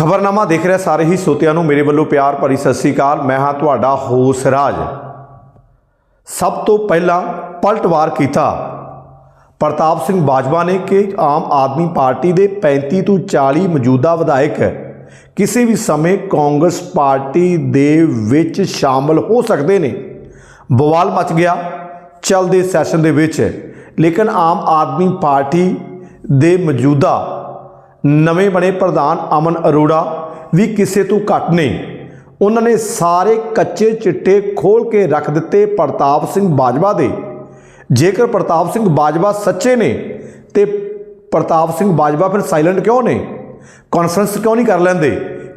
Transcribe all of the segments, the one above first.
ਖਬਰਨਾਮਾ ਦੇਖ ਰਿਹਾ, ਸਾਰੇ ਹੀ ਸੋਤਿਆਂ ਨੂੰ ਮੇਰੇ ਵੱਲੋਂ ਪਿਆਰ ਭਰੀ ਸਤਿ ਸ੍ਰੀ ਅਕਾਲ। ਮੈਂ ਹਾਂ ਤੁਹਾਡਾ ਹੋਸ ਰਾਜ। ਸਭ ਤੋਂ ਪਹਿਲਾਂ ਪਲਟਵਾਰ ਕੀਤਾ। ਪ੍ਰਤਾਪ ਸਿੰਘ ਬਾਜਵਾ ਨੇ ਕਿ ਆਮ ਆਦਮੀ ਪਾਰਟੀ ਦੇ 35 ਤੋਂ 40 ਮੌਜੂਦਾ ਵਿਧਾਇਕ ਕਿਸੇ ਵੀ ਸਮੇਂ ਕਾਂਗਰਸ ਪਾਰਟੀ ਦੇ ਵਿੱਚ ਸ਼ਾਮਲ ਹੋ ਸਕਦੇ ਨੇ। ਬਵਾਲ ਮਚ ਗਿਆ ਚੱਲਦੇ ਸੈਸ਼ਨ ਦੇ ਵਿੱਚ। ਲੇਕਿਨ ਆਮ ਆਦਮੀ ਪਾਰਟੀ ਦੇ ਮੌਜੂਦਾ ਨਵੇਂ ਬਣੇ ਪ੍ਰਧਾਨ ਅਮਨ ਅਰੋੜਾ ਵੀ ਕਿਸੇ ਤੋਂ ਘੱਟ ਨਹੀਂ। ਉਹਨਾਂ ਨੇ ਸਾਰੇ ਕੱਚੇ ਚਿੱਟੇ ਖੋਲ ਕੇ ਰੱਖ ਦਿੱਤੇ ਪ੍ਰਤਾਪ ਸਿੰਘ ਬਾਜਵਾ ਦੇ। ਜੇਕਰ ਪ੍ਰਤਾਪ ਸਿੰਘ ਬਾਜਵਾ ਸੱਚੇ ਨੇ ਤੇ ਪ੍ਰਤਾਪ ਸਿੰਘ ਬਾਜਵਾ ਫਿਰ ਸਾਇਲੈਂਟ ਕਿਉਂ ਨੇ? ਕਾਨਫਰੰਸ ਕਿਉਂ ਨਹੀਂ ਕਰ ਲੈਂਦੇ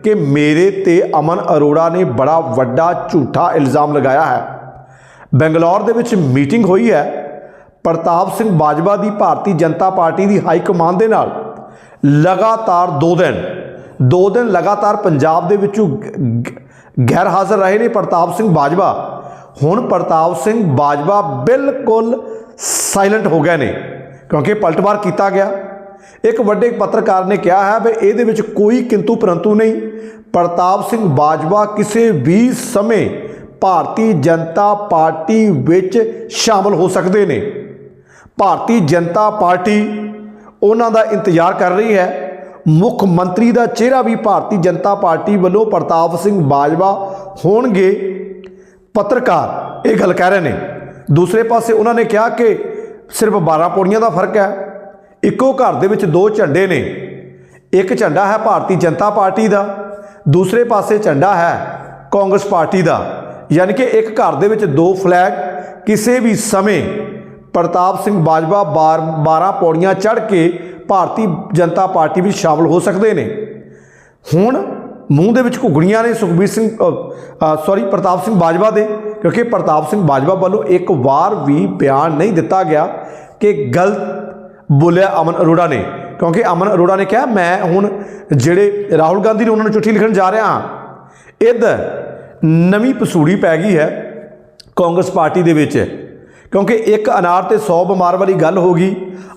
ਕਿ ਮੇਰੇ ਤੇ ਅਮਨ ਅਰੋੜਾ ਨੇ ਬੜਾ ਵੱਡਾ ਝੂਠਾ ਇਲਜ਼ਾਮ ਲਗਾਇਆ ਹੈ? ਬੰਗਲੌਰ ਦੇ ਵਿੱਚ ਮੀਟਿੰਗ ਹੋਈ ਹੈ। ਪ੍ਰਤਾਪ ਸਿੰਘ ਬਾਜਵਾ ਦੀ ਭਾਰਤੀ ਜਨਤਾ ਪਾਰਟੀ ਦੀ ਹਾਈ ਕਮਾਂਡ ਦੇ ਨਾਲ ਲਗਾਤਾਰ 2 ਦਿਨ 2 ਦਿਨ ਲਗਾਤਾਰ ਪੰਜਾਬ ਦੇ ਵਿੱਚੋਂ ਗੈਰ ਹਾਜ਼ਰ ਰਹੇ ਨੇ ਪ੍ਰਤਾਪ ਸਿੰਘ ਬਾਜਵਾ। ਹੁਣ ਪ੍ਰਤਾਪ ਸਿੰਘ ਬਾਜਵਾ ਬਿਲਕੁਲ ਸਾਇਲੈਂਟ ਹੋ ਗਏ ਨੇ, ਕਿਉਂਕਿ ਪਲਟਵਾਰ ਕੀਤਾ ਗਿਆ। ਇੱਕ ਵੱਡੇ ਪੱਤਰਕਾਰ ਨੇ ਕਿਹਾ ਹੈ ਵੀ ਇਹਦੇ ਵਿੱਚ ਕੋਈ ਕਿੰਤੂ ਪਰੰਤੂ ਨਹੀਂ। ਪ੍ਰਤਾਪ ਸਿੰਘ ਬਾਜਵਾ ਕਿਸੇ ਵੀ ਸਮੇਂ ਭਾਰਤੀ ਜਨਤਾ ਪਾਰਟੀ ਵਿੱਚ ਸ਼ਾਮਲ ਹੋ ਸਕਦੇ ਨੇ। ਭਾਰਤੀ ਜਨਤਾ ਪਾਰਟੀ ਉਹਨਾਂ ਦਾ ਇੰਤਜ਼ਾਰ ਕਰ ਰਹੀ ਹੈ। ਮੁੱਖ ਮੰਤਰੀ ਦਾ ਚਿਹਰਾ ਵੀ ਭਾਰਤੀ ਜਨਤਾ ਪਾਰਟੀ ਵੱਲੋਂ ਪ੍ਰਤਾਪ ਸਿੰਘ ਬਾਜਵਾ ਹੋਣਗੇ। ਪੱਤਰਕਾਰ ਇਹ ਗੱਲ ਕਹਿ ਰਹੇ ਨੇ। ਦੂਸਰੇ ਪਾਸੇ ਉਹਨਾਂ ਨੇ ਕਿਹਾ ਕਿ ਸਿਰਫ 12 ਪੌੜੀਆਂ ਦਾ ਫ਼ਰਕ ਹੈ। ਇੱਕੋ ਘਰ ਦੇ ਵਿੱਚ ਦੋ ਝੰਡੇ ਨੇ। ਇੱਕ ਝੰਡਾ ਹੈ ਭਾਰਤੀ ਜਨਤਾ ਪਾਰਟੀ ਦਾ, ਦੂਸਰੇ ਪਾਸੇ ਝੰਡਾ ਹੈ ਕਾਂਗਰਸ ਪਾਰਟੀ ਦਾ। ਯਾਨੀ ਕਿ ਇੱਕ ਘਰ ਦੇ ਵਿੱਚ ਦੋ ਫਲੈਗ, ਕਿਸੇ ਵੀ ਸਮੇਂ ਪ੍ਰਤਾਪ ਸਿੰਘ ਬਾਜਵਾ 12 ਪੌੜੀਆਂ ਚੜ੍ਹ ਕੇ ਭਾਰਤੀ ਜਨਤਾ ਪਾਰਟੀ ਵਿੱਚ ਸ਼ਾਮਲ ਹੋ ਸਕਦੇ ਨੇ। ਹੁਣ ਮੂੰਹ ਦੇ ਵਿੱਚ ਘੁਗਣੀਆਂ ਨੇ ਸੁਖਬੀਰ ਸਿੰਘ ਸੌਰੀ ਪ੍ਰਤਾਪ ਸਿੰਘ ਬਾਜਵਾ ਦੇ, ਕਿਉਂਕਿ ਪ੍ਰਤਾਪ ਸਿੰਘ ਬਾਜਵਾ ਵੱਲੋਂ ਇੱਕ ਵਾਰ ਵੀ ਬਿਆਨ ਨਹੀਂ ਦਿੱਤਾ ਗਿਆ ਕਿ ਗਲਤ ਬੋਲਿਆ ਅਮਨ ਅਰੋੜਾ ਨੇ। ਕਿਉਂਕਿ ਅਮਨ ਅਰੋੜਾ ਨੇ ਕਿਹਾ, ਮੈਂ ਹੁਣ ਜਿਹੜੇ ਰਾਹੁਲ ਗਾਂਧੀ ਨੇ ਉਹਨਾਂ ਨੂੰ ਚਿੱਠੀ ਲਿਖਣ ਜਾ ਰਿਹਾ ਹਾਂ। ਇੱਧਰ ਨਵੀਂ ਪਸੂੜੀ ਪੈ ਗਈ ਹੈ ਕਾਂਗਰਸ ਪਾਰਟੀ ਦੇ ਵਿੱਚ। ਕਿਉਂਕਿ ਇੱਕ ਅਨਾਰ ਤੇ 100 ਬਿਮਾਰ ਵਾਲੀ ਗੱਲ ਹੋ ਗਈ।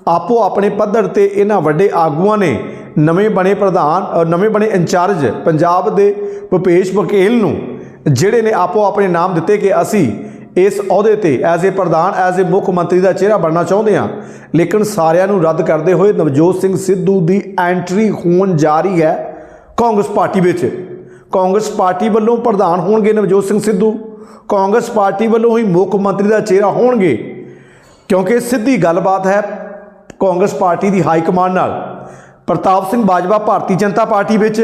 ਆਪੋ ਆਪਣੇ ਪੱਧਰ ਤੇ ਇਹਨਾਂ ਵੱਡੇ ਆਗੂਆਂ ਨੇ ਨਵੇਂ ਬਣੇ ਪ੍ਰਧਾਨ ਨਵੇਂ ਬਣੇ ਇੰਚਾਰਜ ਪੰਜਾਬ ਦੇ ਭੁਪੇਸ਼ ਬਕੇਲ ਨੂੰ, ਜਿਹੜੇ ਨੇ ਆਪੋ ਆਪਣੇ ਨਾਮ ਦਿੱਤੇ ਕਿ ਅਸੀਂ ਇਸ ਅਹੁਦੇ ਤੇ ਐਜ਼ ਏ ਪ੍ਰਧਾਨ ਐਜ਼ ਏ ਮੁੱਖ ਮੰਤਰੀ ਦਾ ਚਿਹਰਾ ਬਣਨਾ ਚਾਹੁੰਦੇ ਹਾਂ। ਲੇਕਿਨ ਸਾਰਿਆਂ ਨੂੰ ਰੱਦ ਕਰਦੇ ਹੋਏ ਨਵਜੋਤ ਸਿੰਘ ਸਿੱਧੂ ਦੀ ਐਂਟਰੀ ਹੋਣ ਜਾ ਰਹੀ ਹੈ ਕਾਂਗਰਸ ਪਾਰਟੀ ਵਿੱਚ। ਕਾਂਗਰਸ ਪਾਰਟੀ ਵੱਲੋਂ ਪ੍ਰਧਾਨ ਹੋਣਗੇ ਨਵਜੋਤ ਸਿੰਘ ਸਿੱਧੂ। ਕਾਂਗਰਸ ਪਾਰਟੀ ਵੱਲੋਂ ਹੀ ਮੁੱਖ ਮੰਤਰੀ ਦਾ ਚਿਹਰਾ ਹੋਣਗੇ। ਕਿਉਂਕਿ ਸਿੱਧੀ ਗੱਲਬਾਤ ਹੈ ਕਾਂਗਰਸ ਪਾਰਟੀ ਦੀ ਹਾਈ ਕਮਾਂਡ ਨਾਲ। ਪ੍ਰਤਾਪ ਸਿੰਘ ਬਾਜਵਾ ਭਾਰਤੀ ਜਨਤਾ ਪਾਰਟੀ ਵਿੱਚ।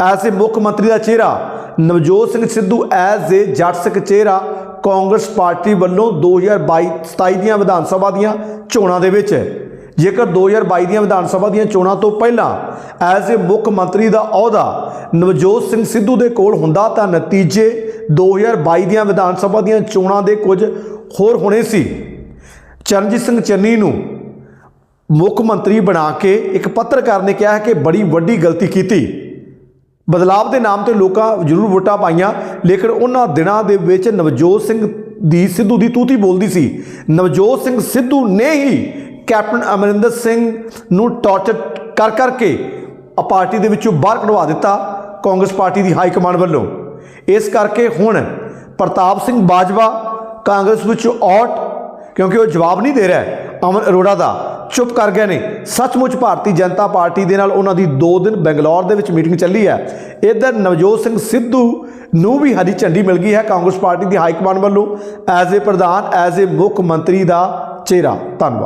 ਐਜ਼ ਏ ਮੁੱਖ ਮੰਤਰੀ ਦਾ ਚਿਹਰਾ, ਨਵਜੋਤ ਸਿੰਘ ਸਿੱਧੂ ਐਜ਼ ਏ ਜੱਟ ਸਿੱਖ ਚਿਹਰਾ ਕਾਂਗਰਸ ਪਾਰਟੀ ਵੱਲੋਂ 2022 27 ਦੀਆਂ ਵਿਧਾਨ ਸਭਾ ਦੀਆਂ ਚੋਣਾਂ ਦੇ ਵਿੱਚ। ਜੇਕਰ 2022 ਦੀਆਂ ਵਿਧਾਨ ਸਭਾ ਦੀਆਂ ਚੋਣਾਂ ਤੋਂ ਪਹਿਲਾਂ ਐਜ਼ ਏ ਮੁੱਖ ਮੰਤਰੀ ਦਾ ਅਹੁਦਾ ਨਵਜੋਤ ਸਿੰਘ ਸਿੱਧੂ ਦੇ ਕੋਲ ਹੁੰਦਾ ਤਾਂ ਨਤੀਜੇ 2022 ਦੀਆਂ ਵਿਧਾਨ ਸਭਾ ਦੀਆਂ ਚੋਣਾਂ ਦੇ ਕੁਝ ਹੋਰ ਹੋਣੇ ਸੀ। ਚਰਨਜੀਤ ਸਿੰਘ ਚੰਨੀ ਨੂੰ ਮੁੱਖ ਮੰਤਰੀ ਬਣਾ ਕੇ ਇੱਕ ਪੱਤਰਕਾਰ ਨੇ ਕਿਹਾ ਹੈ ਕਿ ਬੜੀ ਵੱਡੀ ਗਲਤੀ ਕੀਤੀ। ਬਦਲਾਵ ਦੇ ਨਾਮ ਤੇ ਲੋਕਾਂ ਜ਼ਰੂਰ ਵੋਟਾਂ ਪਾਈਆਂ, ਲੇਕਿਨ ਉਹਨਾਂ ਦਿਨਾਂ ਦੇ ਵਿੱਚ ਨਵਜੋਤ ਸਿੰਘ ਦੀ ਸਿੱਧੂ ਦੀ ਤੂਤੀ ਬੋਲਦੀ ਸੀ। ਨਵਜੋਤ ਸਿੰਘ ਸਿੱਧੂ ਨੇ ਹੀ ਕੈਪਟਨ ਅਮਰਿੰਦਰ ਸਿੰਘ ਨੂੰ ਟਾਰਚਰ ਕਰ ਕਰਕੇ ਪਾਰਟੀ ਦੇ ਵਿੱਚੋਂ ਬਾਹਰ ਕਢਵਾ ਦਿੱਤਾ ਕਾਂਗਰਸ ਪਾਰਟੀ ਦੀ ਹਾਈ ਕਮਾਂਡ ਵੱਲੋਂ। ਇਸ ਕਰਕੇ ਹੁਣ ਪ੍ਰਤਾਪ ਸਿੰਘ ਬਾਜਵਾ ਕਾਂਗਰਸ ਵਿੱਚ ਆਊਟ ਕਿਉਂਕਿ ਉਹ ਜਵਾਬ ਨਹੀਂ ਦੇ ਰਿਹਾ ਅਮਨ ਅਰੋੜਾ ਦਾ ਚੁੱਪ ਕਰ ਗਏ ਨੇ। ਸੱਚਮੁੱਚ ਭਾਰਤੀ ਜਨਤਾ ਪਾਰਟੀ ਦੇ ਨਾਲ ਉਹਨਾਂ ਦੀ 2 ਦਿਨ ਬੰਗਲੌਰ ਦੇ ਵਿੱਚ ਮੀਟਿੰਗ ਚੱਲੀ ਹੈ। ਇਧਰ ਨਵਜੋਤ ਸਿੰਘ ਸਿੱਧੂ ਨੂੰ ਵੀ ਹਰੀ ਝੰਡੀ ਮਿਲ ਗਈ ਹੈ ਕਾਂਗਰਸ ਪਾਰਟੀ ਦੀ ਹਾਈ ਕਮਾਂਡ ਵੱਲੋਂ। ਐਜ਼ ਏ ਪ੍ਰਧਾਨ, ਐਜ਼ ਏ ਮੁੱਖ ਮੰਤਰੀ ਦਾ ਚਿਹਰਾ। ਧੰਨਵਾਦ।